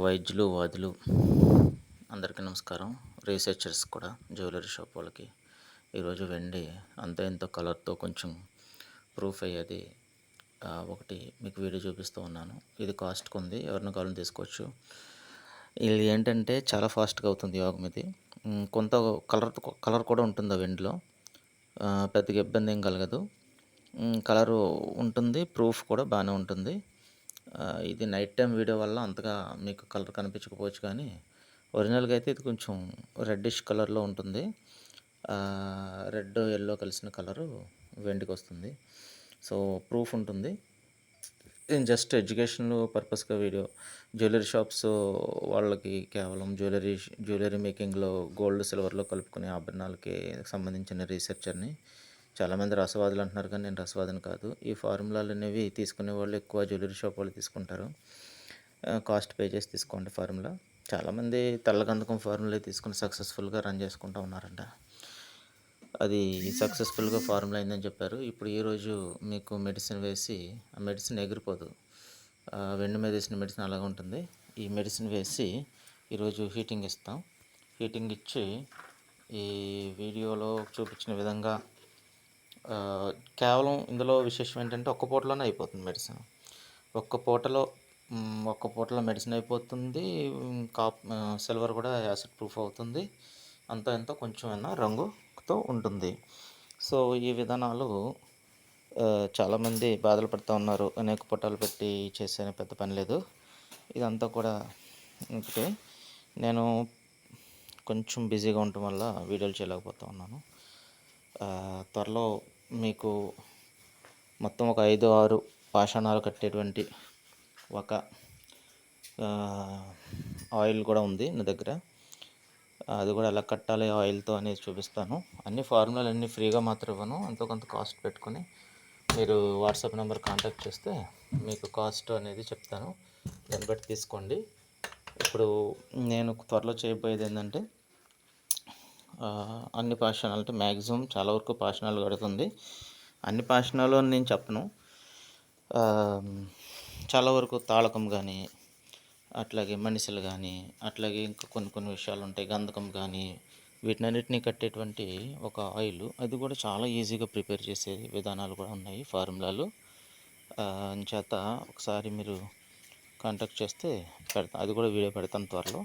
వైద్యులు వాదులు అందరికీ నమస్కారం. రీసెర్చర్స్ కూడా జ్యువెలరీ షాప్ వాళ్ళకి. ఈరోజు వెండి అంత ఎంతో కలర్తో కొంచెం ప్రూఫ్ అయ్యేది ఒకటి మీకు వీడియో చూపిస్తూ ఉన్నాను. ఇది కాస్ట్కి ఉంది ఎవరిని కావాలని తీసుకోవచ్చు. ఇది ఏంటంటే చాలా ఫాస్ట్గా అవుతుంది యోగం ఇది కొంత కలర్ కలర్ కూడా ఉంటుంది ఆ వెండిలో. పెద్దగా ఇబ్బంది ఏం కలగదు. కలరు ఉంటుంది ప్రూఫ్ కూడా బాగానే ఉంటుంది. ఇది నైట్ టైం వీడియో వల్ల అంతగా మీకు కలర్ కనిపించకపోవచ్చు కానీ ఒరిజినల్గా అయితే ఇది కొంచెం రెడ్డిష్ కలర్లో ఉంటుంది. రెడ్ ఎల్లో కలిసిన కలరు వెండికి వస్తుంది. సో ప్రూఫ్ ఉంటుంది. నేను జస్ట్ ఎడ్యుకేషన్ పర్పస్గా వీడియో. జ్యువెలరీ షాప్స్ వాళ్ళకి కేవలం జ్యువెలరీ జ్యువెలరీ మేకింగ్లో గోల్డ్ సిల్వర్లో కలుపుకునే ఆభరణాలకి సంబంధించిన రీసెర్చర్ని చాలామంది రసవాదులు అంటున్నారు కానీ నేను రసవాదం కాదు. ఈ ఫార్ములాలు అనేవి తీసుకునే వాళ్ళు ఎక్కువ జ్యువెలరీ షాప్ వాళ్ళు తీసుకుంటారు. కాస్ట్ పే చేసి తీసుకోండి ఫార్ములా. చాలామంది తెల్లగంధకం ఫార్ములా తీసుకుని సక్సెస్ఫుల్గా రన్ చేసుకుంటూ ఉన్నారంట. అది సక్సెస్ఫుల్గా ఫార్ములా అయిందని చెప్పారు. ఇప్పుడు ఈరోజు మీకు మెడిసిన్ వేసి ఆ మెడిసిన్ ఎగిరిపోదు. వెండి మీద వేసిన మెడిసిన్ అలాగే ఉంటుంది. ఈ మెడిసిన్ వేసి ఈరోజు హీటింగ్ ఇస్తాం. హీటింగ్ ఇచ్చి ఈ వీడియోలో చూపించిన విధంగా కేవలం ఇందులో విశేషం ఏంటంటే ఒక్క పూటలోనే అయిపోతుంది మెడిసిన్ ఒక్క పూటలో ఒక్క పూటలో మెడిసిన్ అయిపోతుంది కాప్ సిల్వర్ కూడా యాసిడ్ ప్రూఫ్ అవుతుంది. అంత ఎంతో కొంచెం అయినా రంగుతో ఉంటుంది. సో ఈ విధానాలు చాలామంది బాధలు పడుతూ ఉన్నారు. అనేక పొట్టాలు పెట్టి చేసే పెద్ద పని లేదు. ఇదంతా కూడా ఒకటే నేను కొంచెం బిజీగా ఉండటం వల్ల వీడియోలు చేయలేకపోతూ ఉన్నాను. త్వరలో మీకు మొత్తం ఒక ఐదు ఆరు పాషాణాలు కట్టేటువంటి ఒక ఆయిల్ కూడా ఉంది నా దగ్గర. అది కూడా ఎలా కట్టాలి ఆయిల్తో అనేది చూపిస్తాను. అన్ని ఫార్ములాలు అన్నీ ఫ్రీగా మాత్రం ఇవ్వను. అంతో కొంత కాస్ట్ పెట్టుకొని మీరు వాట్సాప్ నెంబర్ కాంటాక్ట్ చేస్తే మీకు కాస్ట్ అనేది చెప్తాను. దాన్ని బట్టి తీసుకోండి. ఇప్పుడు నేను త్వరలో చేయబోయేది ఏంటంటే అన్ని పాషణాలు అంటే మ్యాక్సిమం చాలా వరకు పాషణాలు కడుతుంది. అన్ని పాషణాలు అని నేను చెప్పను. చాలా వరకు తాళకం కానీ అట్లాగే మనిషిలు కానీ అట్లాగే ఇంకా కొన్ని కొన్ని విషయాలు ఉంటాయి. గంధకం కానీ వీటినన్నిటిని కట్టేటువంటి ఒక ఆయిల్ అది కూడా చాలా ఈజీగా ప్రిపేర్ చేసే విధానాలు కూడా ఉన్నాయి ఫార్ములాలు. ఆ, చేత ఒకసారి మీరు కాంటాక్ట్ చేస్తే పెడతాను అది కూడా వీడియో పెడతాను త్వరలో.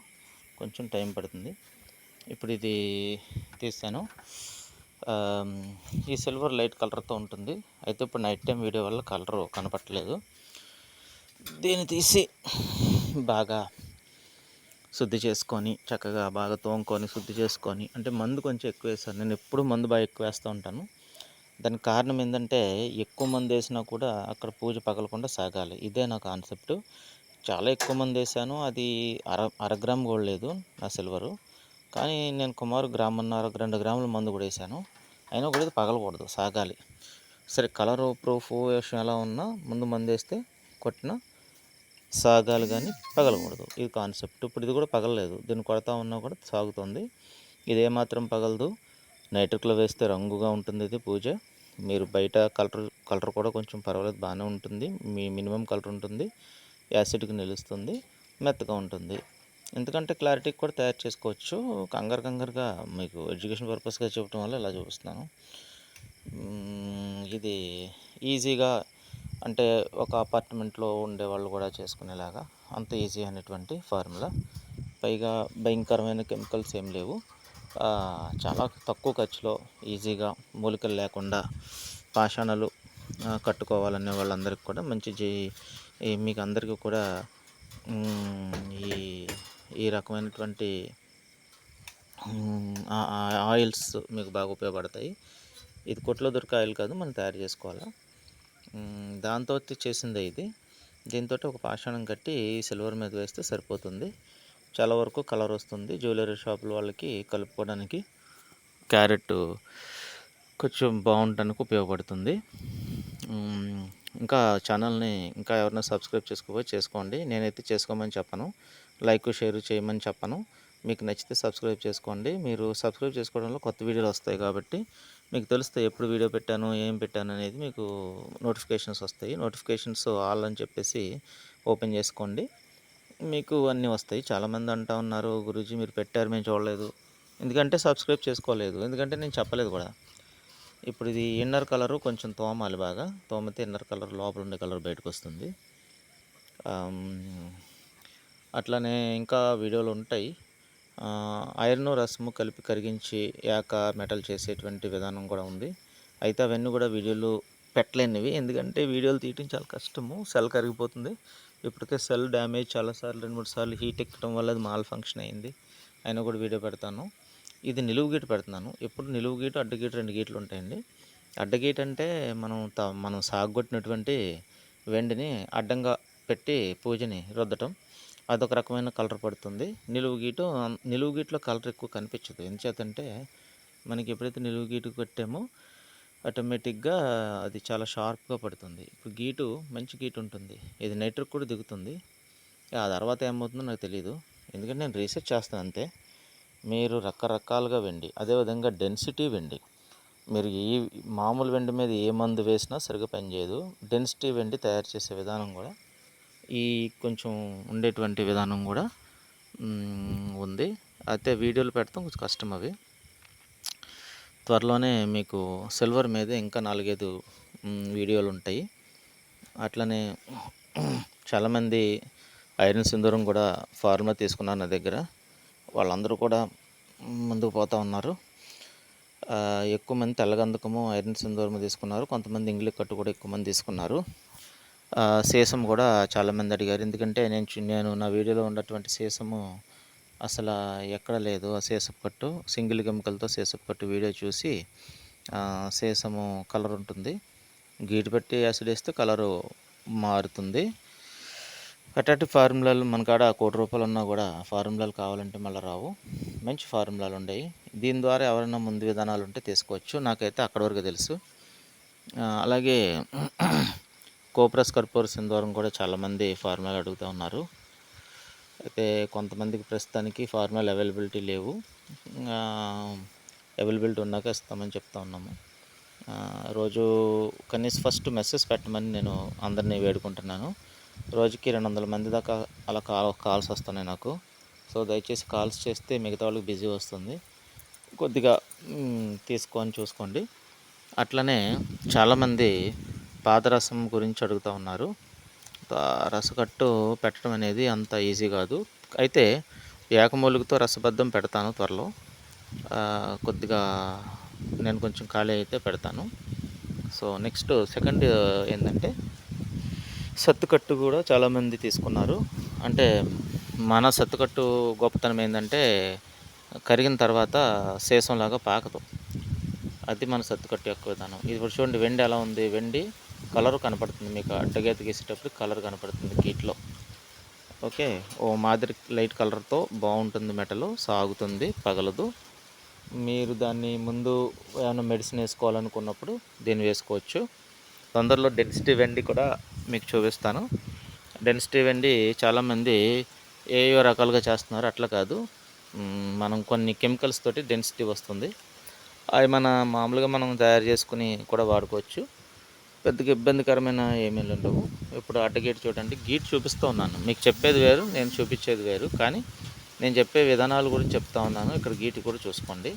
కొంచెం టైం పడుతుంది. ఇప్పుడు ఇది తీసాను. ఈ సిల్వర్ లైట్ కలర్తో ఉంటుంది. అయితే ఇప్పుడు నైట్ టైం వీడియో వల్ల కలర్ కనపట్టలేదు దీన్ని తీసి బాగా శుద్ధి చేసుకొని చక్కగా బాగా తోముకొని శుద్ధి చేసుకొని అంటే మందు కొంచెం ఎక్కువ వేస్తాను. నేను ఎప్పుడు మందు బాగా ఎక్కువ వేస్తూ ఉంటాను. దానికి కారణం ఏంటంటే ఎక్కువ మంది వేసినా కూడా అక్కడ పూజ పగలకుండా సాగాలి. ఇదే నా కాన్సెప్ట్. చాలా ఎక్కువ మంది వేసాను. అది అర అర గ్రామ్ కూడా లేదు నా సిల్వరు. కానీ నేను కుమారు గ్రామన్నర రెండు గ్రాముల మందు కూడా వేసాను అయినా కూడా ఇది పగలకూడదు సాగాలి. సరే కలర్ ప్రూఫ్ విషయం ఎలా ఉన్నా ముందు మందు వేస్తే కొట్టిన సాగాలి కానీ పగలకూడదు. ఇది కాన్సెప్ట్. ఇప్పుడు ఇది కూడా పగలలేదు. దీన్ని కొడతా ఉన్నా కూడా సాగుతుంది. ఇది ఏమాత్రం పగలదు. నైట్రిక్లో వేస్తే రంగుగా ఉంటుంది ఇది పూజ. మీరు బయట కలర్ కలర్ కూడా కొంచెం పర్వాలేదు బాగానే ఉంటుంది. మీ మినిమం కలర్ ఉంటుంది. యాసిడ్కి నిలుస్తుంది. మెత్తగా ఉంటుంది. ఎందుకంటే క్లారిటీకి కూడా తయారు చేసుకోవచ్చు. కంగారు కంగారుగా మీకు ఎడ్యుకేషన్ పర్పస్గా చెప్పడం వల్ల ఇలా చూపిస్తున్నాను. ఇది ఈజీగా అంటే ఒక అపార్ట్మెంట్లో ఉండే వాళ్ళు కూడా చేసుకునేలాగా అంత ఈజీ అనేటువంటి ఫార్ములా పైగా భయంకరమైన కెమికల్స్ ఏం లేవు. చాలా తక్కువ ఖర్చులో ఈజీగా మూలికలు లేకుండా పాషాణాలు కట్టుకోవాలనే వాళ్ళందరికీ కూడా మంచి జీ ఈ మీకు అందరికీ కూడా ఈ ఈ రకమైనటువంటి ఆయిల్స్ మీకు బాగా ఉపయోగపడతాయి. ఇది కొట్లో దొరికే ఆయిల్ కాదు మనం తయారు చేసుకోవాలా? దాంతో చేసిందే ఇది. దీంతో ఒక పాషాణం కట్టి సిల్వర్ మీద వేస్తే సరిపోతుంది. చాలా వరకు కలర్ వస్తుంది. జ్యువెలరీ షాపుల వాళ్ళకి కలుపుకోవడానికి క్యారెట్ కొంచెం బాగుండడానికి ఉపయోగపడుతుంది. ఇంకా ఛానల్ని ఇంకా ఎవరైనా సబ్స్క్రైబ్ చేసుకోకపోతే చేసుకోండి. నేనైతే చేసుకోమని చెప్పను. లైక్ షేర్ చేయమని చెప్పను. మీకు నచ్చితే సబ్స్క్రైబ్ చేసుకోండి. మీరు సబ్స్క్రైబ్ చేసుకోవడంలో కొత్త వీడియోలు వస్తాయి కాబట్టి మీకు తెలుస్తాయి ఎప్పుడు వీడియో పెట్టాను ఏం పెట్టాను అనేది మీకు నోటిఫికేషన్స్ వస్తాయి. నోటిఫికేషన్స్ ఆల్ అని చెప్పేసి ఓపెన్ చేసుకోండి. మీకు అన్నీ వస్తాయి. చాలామంది అంటా ఉన్నారు గురూజీ మీరు పెట్టారు మేము చూడలేదు. ఎందుకంటే సబ్స్క్రైబ్ చేసుకోలేదు. ఎందుకంటే నేను చెప్పలేదు కూడా. ఇప్పుడు ఇది ఇన్నర్ కలరు కొంచెం తోమాలి బాగా. తోమితే ఇన్నర్ కలర్ లోపల ఉండే కలర్ బయటకు వస్తుంది. అట్లానే ఇంకా వీడియోలు ఉంటాయి. ఐరన్ రసము కలిపి కరిగించి యాక మెటల్ చేసేటువంటి విధానం కూడా ఉంది. అయితే అవన్నీ కూడా వీడియోలు పెట్టలేనివి. ఎందుకంటే వీడియోలు తీయటం చాలా కష్టము. సెల్ కరిగిపోతుంది. ఇప్పటికే సెల్ డ్యామేజ్ చాలాసార్లు రెండు మూడు సార్లు హీట్ ఎక్కడం వల్ల అది మాల్ ఫంక్షన్ అయింది. అయినా కూడా వీడియో పెడతాను. ఇది నిలువు గీటు పెడుతున్నాను. ఎప్పుడు నిలువు గీటు అడ్డ గీటు రెండు గీట్లు ఉంటాయండి. అడ్డ గీటు అంటే మనం మనం సాగొట్టినటువంటి వెండిని అడ్డంగా పెట్టి పూజని రుద్దటం. అదొక రకమైన కలర్ పడుతుంది. నిలువు గీటు నిలువు గీట్లో కలర్ ఎక్కువ కనిపించదు. ఎందుచేతంటే మనకి ఎప్పుడైతే నిలువు గీటు కట్టామో ఆటోమేటిక్గా అది చాలా షార్ప్గా పడుతుంది. ఇప్పుడు గీటు మంచి గీటు ఉంటుంది. ఇది నెట్వర్క్ కూడా దిగుతుంది. ఆ తర్వాత ఏమవుతుందో నాకు తెలియదు ఎందుకంటే నేను రీసెర్చ్ చేస్తాను అంతే. మీరు రకరకాలుగా వెండి అదేవిధంగా డెన్సిటీ వెండి. మీరు ఈ మామూలు వెండి మీద ఏ మందు వేసినా సరిగ్గా పనిచేయదు. డెన్సిటీ వెండి తయారు చేసే విధానం కూడా ఈ కొంచెం ఉండేటువంటి విధానం కూడా ఉంది. అయితే వీడియోలు పెడతాం కొంచెం కష్టం అవి. త్వరలోనే మీకు సిల్వర్ మీద ఇంకా నాలుగైదు వీడియోలు ఉంటాయి. అట్లనే చాలామంది ఐరన్ సింధూరం కూడా ఫార్ములా తీసుకున్నారు నా దగ్గర. వాళ్ళందరూ కూడా ముందుకు పోతూ ఉన్నారు. ఎక్కువ మంది తెల్లగంధకము ఐరన్ సింధూరము తీసుకున్నారు. కొంతమంది ఇంగ్లీ కట్టు కూడా ఎక్కువ మంది తీసుకున్నారు. సీసం కూడా చాలామంది అడిగారు. ఎందుకంటే నేను నేను నా వీడియోలో ఉన్నటువంటి సీసము అసలు ఎక్కడ లేదు. ఆ సీసపు కట్టు సింగిల్ కెమికల్తో సీసపు కట్టు వీడియో చూసి సీసము కలర్ ఉంటుంది. గీటు పెట్టి యాసిడ్ వేస్తే కలరు మారుతుంది. అట్లాంటి ఫార్ములాలు మన కాడ కోటి రూపాయలు ఉన్నా కూడా ఫార్ములాలు కావాలంటే మళ్ళీ రావు. మంచి ఫార్ములాలు ఉన్నాయి దీని ద్వారా ఎవరైనా ముందు విధానాలు ఉంటే తీసుకోవచ్చు. నాకైతే అక్కడ వరకు తెలుసు. అలాగే కోప్రస్ కర్పూర ద్వారా కూడా చాలామంది ఫార్మల్ అడుగుతూ ఉన్నారు. అయితే కొంతమందికి ప్రస్తుతానికి ఫార్మల్ అవైలబిలిటీ లేవు. అవైలబిలిటీ ఉన్నాక ఇస్తామని చెప్తా ఉన్నాము. రోజు కనీసం ఫస్ట్ మెసేజ్ పెట్టమని నేను అందరినీ వేడుకుంటున్నాను. రోజుకి రెండు వందల మంది దాకా అలా కాల్ కాల్స్ వస్తున్నాయి నాకు. సో దయచేసి కాల్స్ చేస్తే మిగతా వాళ్ళకి బిజీ వస్తుంది. కొద్దిగా తీసుకొని చూసుకోండి. అట్లనే చాలామంది పాదరసం గురించి అడుగుతూ ఉన్నారు. రసకట్టు పెట్టడం అనేది అంత ఈజీ కాదు. అయితే ఏకమూలికతో రసబద్ధం పెడతాను త్వరలో. కొద్దిగా నేను కొంచెం ఖాళీ అయితే పెడతాను. సో నెక్స్ట్ సెకండ్ ఏంటంటే సత్తుకట్టు కూడా చాలామంది తీసుకున్నారు. అంటే మన సత్తుకట్టు గొప్పతనం ఏంటంటే కరిగిన తర్వాత సీసంలాగా పాకదు. అది మన సత్తుకట్టు యొక్క విధానం. ఇది చూడండి వెండి ఎలా ఉంది? వెండి కలర్ కనపడుతుంది. మీకు అడ్డగీత గీసేటప్పుడు కలర్ కనపడుతుంది గీట్లో ఓకే? ఓ మాదిరి లైట్ కలర్తో బాగుంటుంది మెటలు. సాగుతుంది పగలదు. మీరు దాన్ని ముందు ఏమైనా మెడిసిన్ వేసుకోవాలనుకున్నప్పుడు దీన్ని వేసుకోవచ్చు. తొందరలో డెన్సిటీ వెండి కూడా మీకు చూపిస్తాను. డెన్సిటీ వెండి చాలామంది ఏయో రకాలుగా చేస్తున్నారు. అట్లా కాదు. మనం కొన్ని కెమికల్స్ తోటి డెన్సిటీ వస్తుంది. అవి మన మామూలుగా మనం తయారు చేసుకుని కూడా వాడుకోవచ్చు. పెద్దగా ఇబ్బందికరమైన ఏమీ ఉండవు. ఇప్పుడు అడ్డ గేట్ చూడండి. గీట్ చూపిస్తూ ఉన్నాను. మీకు చెప్పేది వేరు నేను చూపించేది వేరు. కానీ నేను చెప్పే విధానాల గురించి చెప్తా ఉన్నాను. ఇక్కడ గీటి కూడా చూసుకోండి.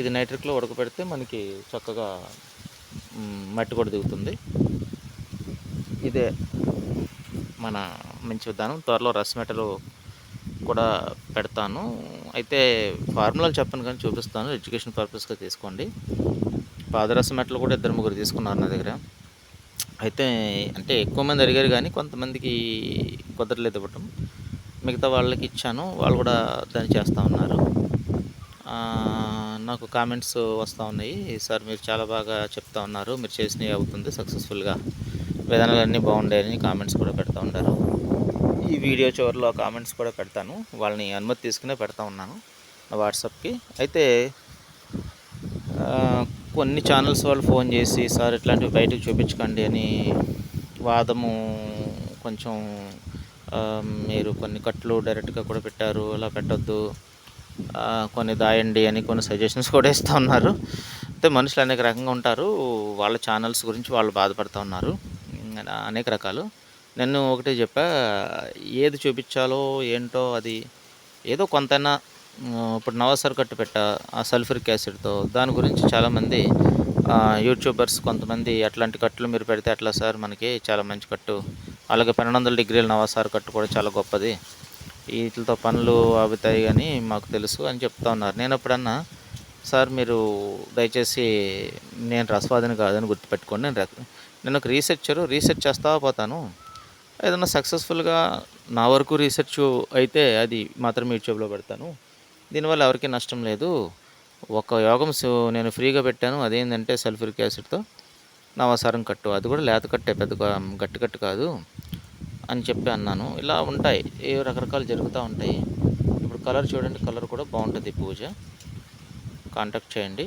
ఇది నైట్రిక్లో ఉడకపెడితే మనకి చక్కగా మట్టి కూడా దిగుతుంది. ఇదే మన మంచి విధానం. త్వరలో రస్ మెటలు కూడా పెడతాను. అయితే ఫార్ములాలు చెప్పను కానీ చూపిస్తాను. ఎడ్యుకేషన్ పర్పస్గా తీసుకోండి. పాదరసం మెట్లు కూడా ఇద్దరు ముగ్గురు తీసుకున్నారు నా దగ్గర. అయితే అంటే ఎక్కువ మంది అడిగారు కానీ కొంతమందికి కుదరలేదు ఇవ్వటం. మిగతా వాళ్ళకి ఇచ్చాను. వాళ్ళు కూడా దాన్ని చేస్తూ ఉన్నారు. నాకు కామెంట్స్ వస్తూ ఉన్నాయి. సార్ మీరు చాలా బాగా చెప్తా ఉన్నారు. మీరు చేసినవి అవుతుంది సక్సెస్ఫుల్గా. విధానాలన్నీ బాగుండాయని కామెంట్స్ కూడా పెడతా ఉంటారు ఈ వీడియో చివరిలో కామెంట్స్ కూడా పెడతాను. వాళ్ళని అనుమతి తీసుకునే పెడతా ఉన్నాను నా వాట్సాప్కి. అయితే కొన్ని ఛానల్స్ వాళ్ళు ఫోన్ చేసి సార్ ఇట్లాంటివి బయటకు చూపించకండి అని వాదము కొంచెం మీరు కొన్ని కట్లు డైరెక్ట్గా కూడా పెట్టారు అలా పెట్టొద్దు కొన్ని దాయండి అని కొన్ని సజెషన్స్ కూడా ఇస్తూ ఉన్నారు. అయితే మనుషులు అనేక రకంగా ఉంటారు వాళ్ళ ఛానల్స్ గురించి వాళ్ళు బాధపడుతూ ఉన్నారు. అనేక రకాలు. నేను ఒకటే చెప్పా ఏది చూపించాలో ఏంటో అది ఏదో కొంతైనా ఇప్పుడు నవసర్ కట్టు పెట్టా ఆ సల్ఫ్యూరిక్ యాసిడ్తో దాని గురించి చాలామంది యూట్యూబర్స్ కొంతమంది అట్లాంటి కట్టులు మీరు పెడితే అట్లా సార్? మనకి చాలా మంచి కట్టు. అలాగే పన్నెండు వందల డిగ్రీల నవసార్ కట్టు కూడా చాలా గొప్పది. వీటితో పనులు అవుతాయి కానీ మాకు తెలుసు అని చెప్తా ఉన్నారు. నేను ఎప్పుడన్నా సార్ మీరు దయచేసి నేను రసవాదిని కాదని గుర్తుపెట్టుకోండి. నేను నేను ఒక రీసెర్చరు రీసెర్చ్ చేస్తా పోతాను. ఏదైనా సక్సెస్ఫుల్గా నా వరకు రీసెర్చ్ అయితే అది మాత్రం యూట్యూబ్లో పెడతాను. దీనివల్ల ఎవరికీ నష్టం లేదు. ఒక యోగం నేను ఫ్రీగా పెట్టాను. అదేంటంటే సల్ఫ్యూరిక్ యాసిడ్తో నవసారం కట్టు. అది కూడా లేత కట్టే పెద్ద గట్టి కట్టు కాదు అని చెప్పి అన్నాను. ఇలా ఉంటాయి. ఏ రకరకాలు జరుగుతూ ఉంటాయి. ఇప్పుడు కలర్ చూడండి. కలర్ కూడా బాగుంటుంది పూజ. కాంటాక్ట్ చేయండి.